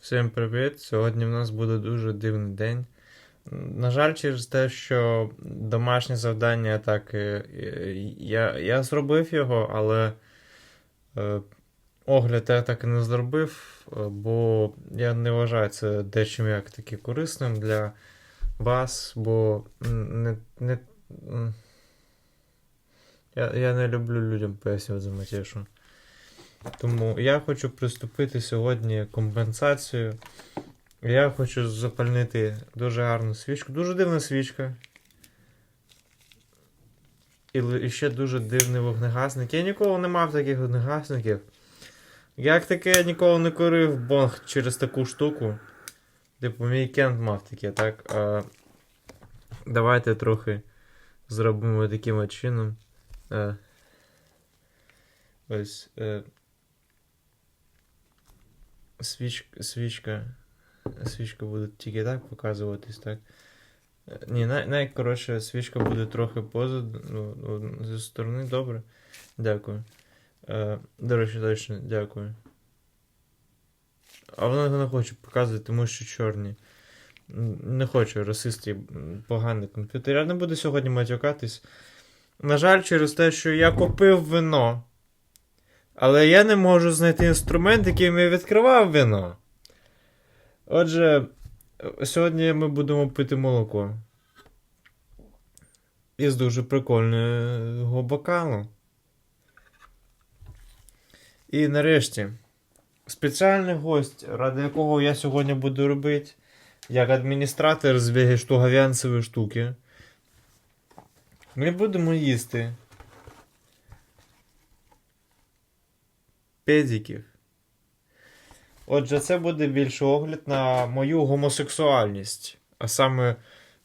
Всім привіт! Сьогодні в нас буде дуже дивний день. На жаль, через те, що домашнє завдання так. е, е, Я, я зробив його, але е, огляд я так і не зробив, бо я не вважаю це дечим як таки корисним для вас, бо не. не я, я не люблю людям пояснювати за матішу. Тому я хочу приступити сьогодні компенсацію. Я хочу запальнити дуже гарну свічку. Дуже дивна свічка. І, ще дуже дивний вогнегасник. Я ніколи не мав таких вогнегасників. Як таке я ніколи не курив бонг через таку штуку. Типу, мій кент мав таке, так? А, давайте трохи зробимо таким чином. Е, ось. Е, свіч, свічка. Свічка буде тільки так показуватись, так? Е, Ні, най, най, свічка буде трохи позаду, ну, ну, зі сторони, добре. Дякую. Е, до речі, точно, дякую. А вона не хоче показувати, тому що чорні. Не хочу расисти, поганий комп'ютер. Я не буду сьогодні матюкатись. На жаль, через те, що я купив вино. Але я не можу знайти інструмент, яким я відкривав вино. Отже, сьогодні ми будемо пити молоко. Із дуже прикольного бокалу. І нарешті, спеціальний гость, ради якого я сьогодні буду робити, як адміністратор з вегештугавянцевої штуки. Ми будемо їсти педиків. Отже, це буде більше огляд на мою гомосексуальність, а саме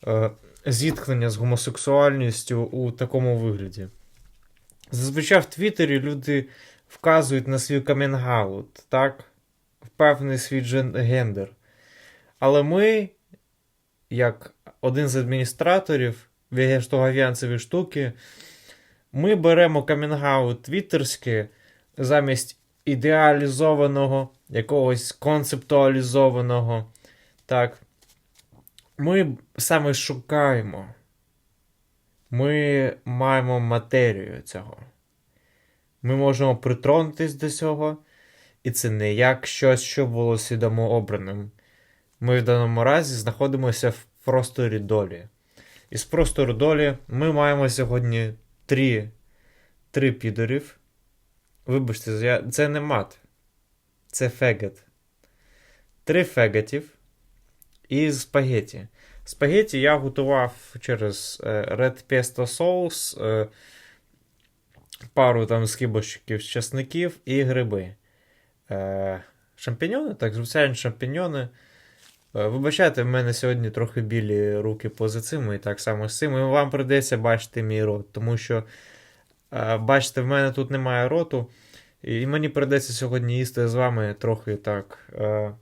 е, зіткнення з гомосексуальністю у такому вигляді. Зазвичай в Твіттері люди вказують на свій камінгаут, так? В певний свій гендер. Але ми, як один з адміністраторів вегештугавянцевої штуки, ми беремо камінгаут твіттерське замість ідеалізованого, якогось концептуалізованого. Так. Ми саме шукаємо. Ми маємо матерію цього. Ми можемо притронутись до цього, і це не як щось, що було свідомо обраним. Ми в даному разі знаходимося в просторі долі. І з простору долі ми маємо сьогодні три, три підорів. Вибачте, я... це не мат. Це фегет. Три фегетів і спагеті. Спагеті я готував через е, Red Pesto Sauce, е, пару там скибочків часників і гриби. Е, Шампіньони, так, звичайні шампіньони. Вибачайте, в мене сьогодні трохи білі руки поза цим, і так само з цим. І вам прийдеться бачити мій рот, тому що, бачите, в мене тут немає роту. І мені прийдеться сьогодні їсти з вами трохи так. Е...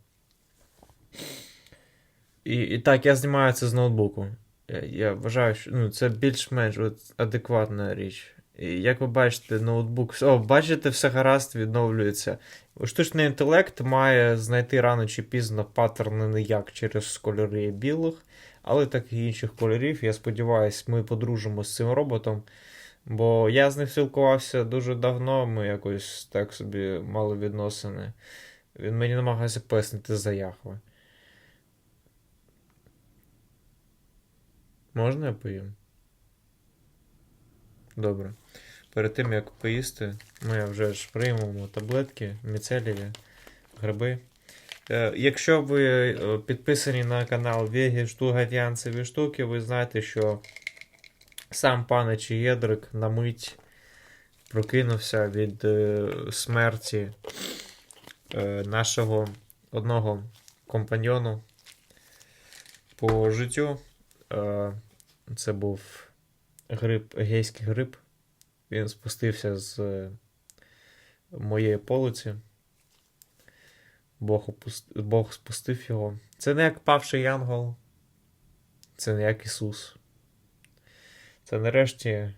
І, і так, я знімаю це з ноутбуку. Я, вважаю, що ну, це більш-менш адекватна річ. І як ви бачите, ноутбук. О, бачите, все гаразд відновлюється. Штучний інтелект має знайти рано чи пізно паттерни не як через кольори білих, але так і інших кольорів. Я сподіваюся, ми подружимо з цим роботом. Бо я з ним спілкувався дуже давно, ми якось так собі мали відносини. Він мені намагався пояснити за Яхве. Можна я поїм? Добре. Перед тим як поїсти, ми вже ж приймемо таблетки, міцеліві, гриби. Е, Якщо ви е, підписані на канал Вегі Штугатянцеві штуки, ви знаєте, що сам панич Єдрик на мить прокинувся від е, смерті е, нашого одного компаньйону по життю. Е, це був гриб, гейський гриб. Він спустився з е, моєї полиці. Бог, опуст... Бог спустив його. Це не як павший янгол. Це не як Ісус. Та нарешті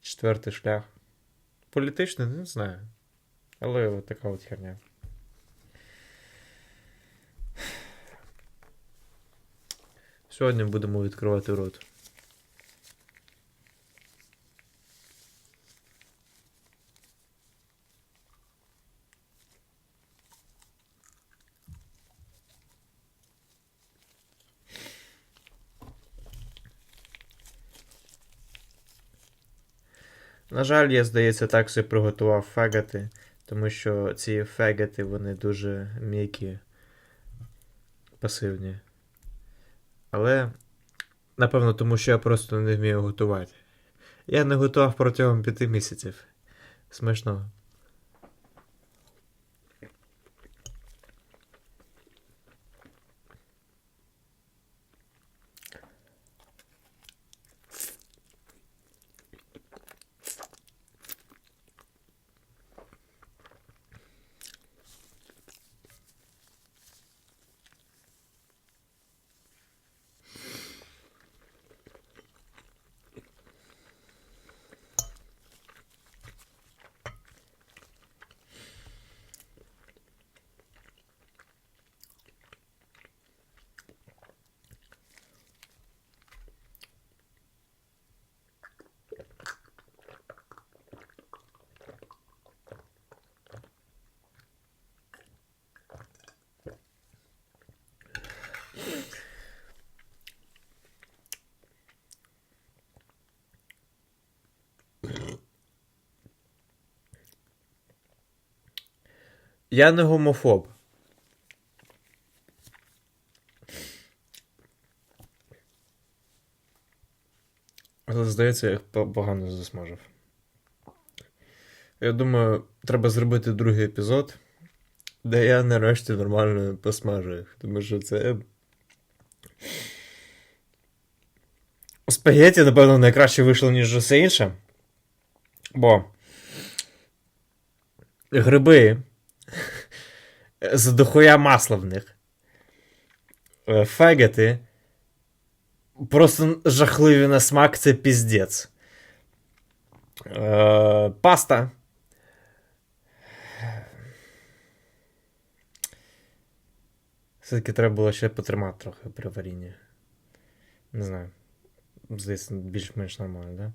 четвертий шлях. Політичний, не знаю. Але от така от херня. Сьогодні будемо відкривати рот. На жаль, я, здається, так собі приготував фегати, тому що ці фегати, вони дуже м'які, пасивні. Але, напевно, тому що я просто не вмію готувати. Я не готував протягом п'яти місяців. Смішно. Я не гомофоб. Але здається, я погано засмажив. Я думаю, треба зробити другий епізод, де я нарешті нормально посмажу їх. Тому що це. Спагеті, напевно, найкраще вийшло, ніж усе інше. Бо. Гриби. З дохуя масла в них. Е, Фегети. Просто жахливі на смак, це піздець. Е, паста. Все-таки треба було ще потримати трохи при варінні. Не знаю. Здається, більш-менш нормально, да?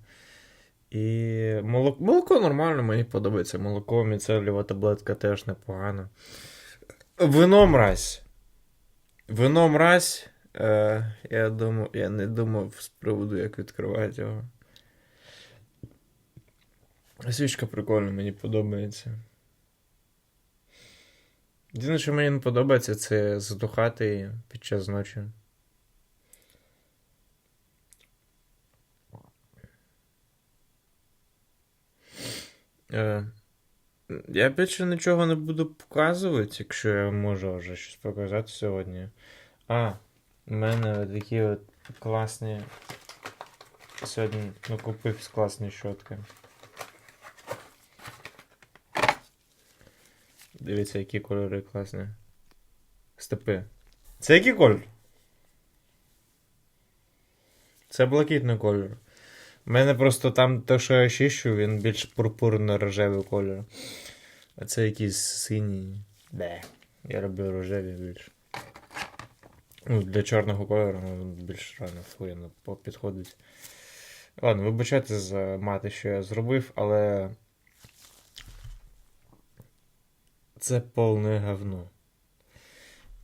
І молоко, молоко нормально, мені подобається. Молоко, міцелєва таблетка теж непогано. Вино мразь. Вино мразь. Е, я, думав, я не думав з приводу, як відкривати його. Свічка прикольна, мені подобається. Єдине, що мені не подобається, це задухати її під час ночі. Я більше нічого не буду показувати, якщо я можу вже щось показати сьогодні. А, у мене такі от класні. Сьогодні ну, купив класні щотки. Дивіться, які кольори класні. Степи. Це який кольор? Це блакитний кольор. У мене просто там те, що я чищу, він більш пурпурно-рожевий кольор. А це якийсь синій. Де. Я роблю рожеві більш. Ну, для чорного кольору ну, більш реально охуєнно підходить. Ладно, вибачайте за мати, що я зробив, але. Це повне говно.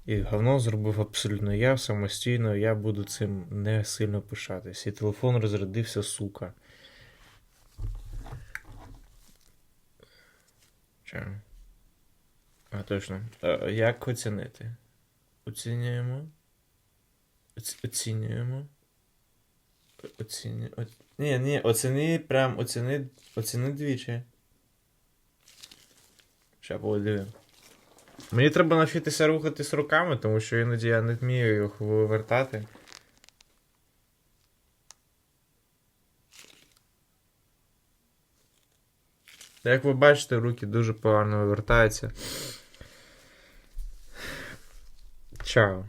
І говно зробив абсолютно я самостійно, я буду цим не сильно пишатись. І телефон розрядився, сука. Че? А, точно. Е, як оцінити? Оцінюємо. Оц- Оцінюємо. Оціню... О... Ні, ні, оціни прям оціни, оціни двічі. Ща подивимо. Мені треба навчитися рухатись руками, тому що іноді я не вмію їх вивертати. Як ви бачите, руки дуже погано вивертаються. Чао.